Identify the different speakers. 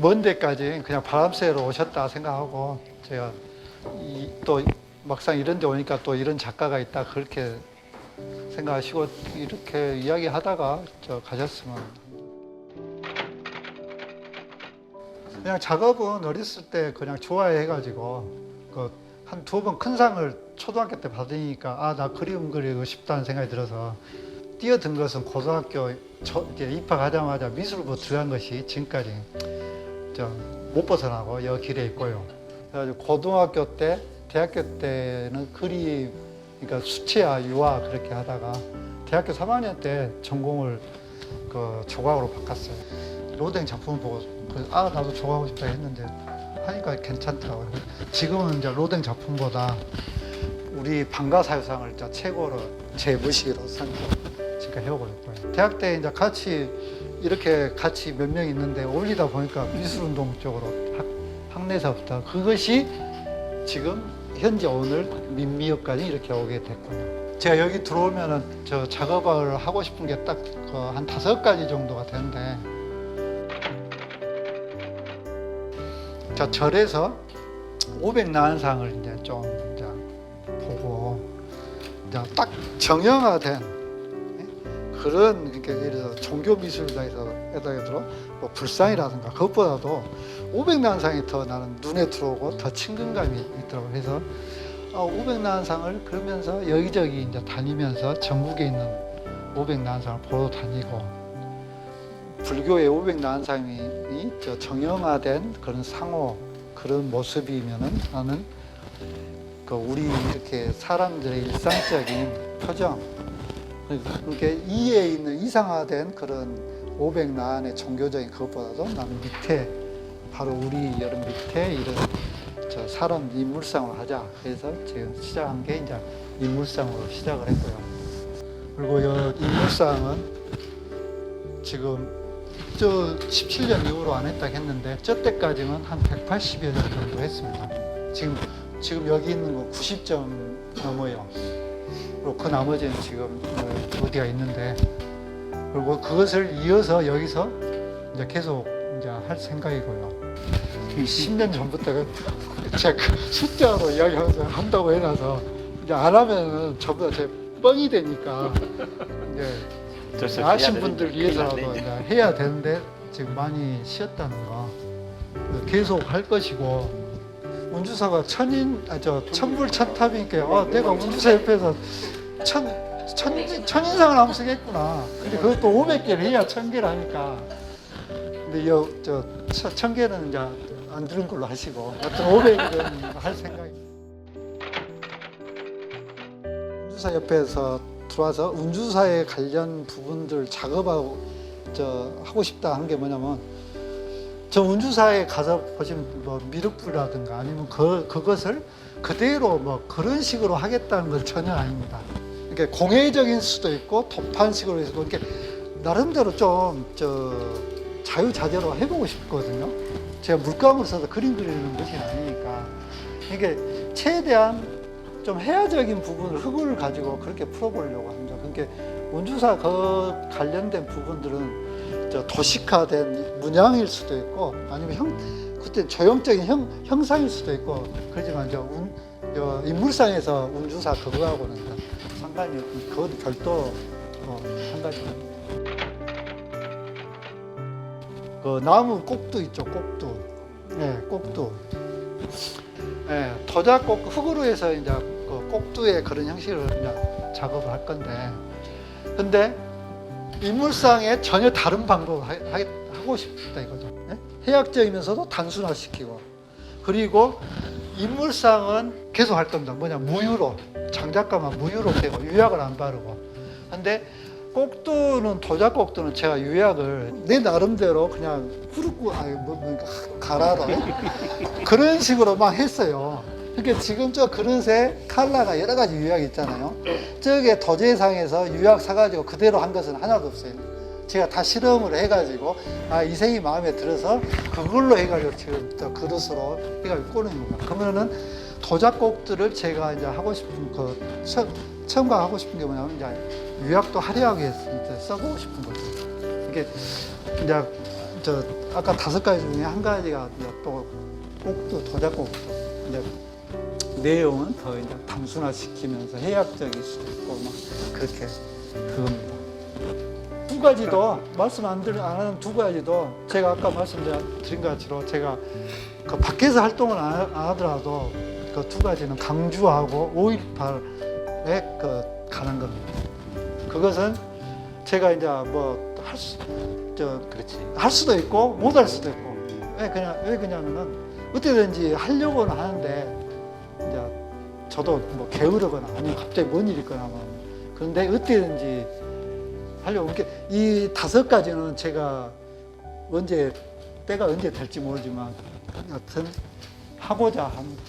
Speaker 1: 먼 데까지 그냥 바람 쐬러 오셨다 생각하고 제가 이, 또 막상 이런 데 오니까 또 이런 작가가 있다 그렇게 생각하시고 이렇게 이야기하다가 저 가셨으면. 그냥 작업은 어렸을 때 그냥 좋아해 가지고 그 한 두 번 큰 상을 초등학교 때 받으니까 아 나 그림 그리고 싶다는 생각이 들어서 뛰어든 것은 고등학교 저, 입학하자마자 미술부 들어간 것이 지금까지. 저 못 벗어나고 여 길에 있고요. 그래가지고 고등학교 때, 대학교 때는 그림, 그러니까 수채화, 유화 그렇게 하다가 대학교 3학년 때 전공을 그 조각으로 바꿨어요. 로댕 작품을 보고 그, 아 나도 조각하고 싶다 했는데 하니까 괜찮더라고요. 지금은 이제 로댕 작품보다 우리 방가사유상을 최고로 제 무시로 선고 지금 해오고 있고요. 대학 때 이제 같이 이렇게 같이 몇 명 있는데 올리다 보니까 미술운동 쪽으로 학, 학내사부터 그것이 지금 현재 오늘 민미역까지 이렇게 오게 됐고요. 제가 여기 들어오면은 저 작업을 하고 싶은 게딱그한 다섯 가지 정도가 되는데 자 절에서 500나한상을 이제 좀 딱 정형화된 예? 그런 그러니까 예를 들어 종교 미술사에서 에다가 들어 뭐 불상이라든가 그것보다도 500나한상이 더 나는 눈에 들어오고 더 친근감이 있더라고요. 그래서 어, 500나한상을 그러면서 여기저기 이제 다니면서 전국에 있는 500나한상을 보러 다니고 불교의 500나한상이 저 정형화된 그런 상호 그런 모습이면은 나는 그 우리 이렇게 사람들의 일상적인 표정 그렇게 이에 있는 이상화된 그런 500나한의 종교적인 그것보다도 나는 밑에 바로 우리 여름 밑에 이런 저 사람 인물상을 하자 그래서 지금 시작한 게 이제 인물상으로 시작을 했고요 그리고 이 인물상은 지금 저 17년 이후로 안 했다 했는데 저 때까지는 한 180여 점 정도 했습니다. 지금 지금 여기 있는 거 90점 넘어요. 그리고 그 나머지는 지금 어, 어디가 있는데 그리고 그것을 이어서 여기서 이제 계속 이제 할 생각이고요. 10년 전부터 제가 그 숫자로 이야기하면서 한다고 해놔서 이제 안 하면은 전부 다 제 뻥이 되니까 이제 아신 분들 위해서라도 이제 해야 되는데 지금 많이 쉬었다는 거 계속 할 것이고 운주사가 천인 아저 천불 천탑이니까 아 내가 운주사 옆에서 천, 천 천인상을 한번 쓰겠구나. 근데 그것도 500개를 해야 천 개를 하니까 근데 여저천 개는 이제 안 들은 걸로 하시고 하여튼 500은 할 생각이. 운주사 옆에서 들어와서 운주사에 관련 부분들 작업하고 저 하고 싶다 하는 게 뭐냐면 저 운주사에 가서 보시면 뭐 미륵불이라든가 아니면 그 그것을 그대로 뭐 그런 식으로 하겠다는 건 전혀 아닙니다. 그러니까 공예적인 수도 있고 도판식으로 해서 이렇게 나름대로 좀 저 자유자재로 해보고 싶거든요. 제가 물감을 써서 그림 그리는 것이 아니니까 이게 최대한 좀 해야적인 부분을 흙을 가지고 그렇게 풀어보려고 합니다. 그러니까 운주사 그 관련된 부분들은 저 도식화된 문양일 수도 있고 아니면 형 그때 조형적인 형, 형상일 수도 있고 그렇지만 저, 운, 저 인물상에서 운주사 그거하고는 상관이 없고 그건 별도 어, 한 가지. 그 나무 꼭두 있죠 꼭두. 네 꼭두. 네, 도자 꼭 흙으로 해서 이제 그 꼭두의 그런 형식으로 이제 작업을 할 건데, 근데 인물상에 전혀 다른 방법을 하, 하, 고 싶다 이거죠. 네? 해학적이면서도 단순화시키고, 그리고 인물상은 계속 할 겁니다. 뭐냐 무유로 장작가만 무유로 되고 유약을 안 바르고, 근데 꼭두는 도자 꼭두는 제가 유약을 내 나름대로 그냥 후루꾸 아니 뭐 뭔가 가라로 그런 식으로 막 했어요. 그러니까 지금 저 그릇에 칼라가 여러 가지 유약이 있잖아요. 저게 도제상에서 유약 사가지고 그대로 한 것은 하나도 없어요. 제가 다 실험을 해가지고 아이 색이 마음에 들어서 그걸로 해가지고 지금 저 그릇으로 해가지고 꾸는 거야. 그러면은 도자꼭들을 제가 이제 하고 싶은 그 처, 처음과 하고 싶은 게 뭐냐면 이제 유약도 화려하게 이제 써보고 싶은 거죠. 이게 이제 저 아까 다섯 가지 중에 한 가지가 이제 또 꼭두 도자꼭두 이제 내용은 더 이제 단순화시키면서 해학적일 수도 있고 막 그렇게 그겁니다. 두 가지도 말씀 안, 들, 안 하는 두 가지도 제가 아까 말씀드린 것처럼 제가 그 밖에서 활동을 안, 하- 안 하더라도 그 두 가지는 강주하고 5.18에 그 가는 겁니다. 그것은 제가 이제 뭐할 수 저
Speaker 2: 그렇지.
Speaker 1: 할 수도 있고 못 할 수도 있고 왜 그냥 왜 그냐면은 어떻게든지 하려고는 하는데 저도 뭐 게으르거나 아니면 갑자기 뭔 일이 있거나 뭐 그런데 어떻게든지 하려고 이렇게 이 다섯 가지는 제가 언제 때가 언제 될지 모르지만 여튼 하고자 합니다.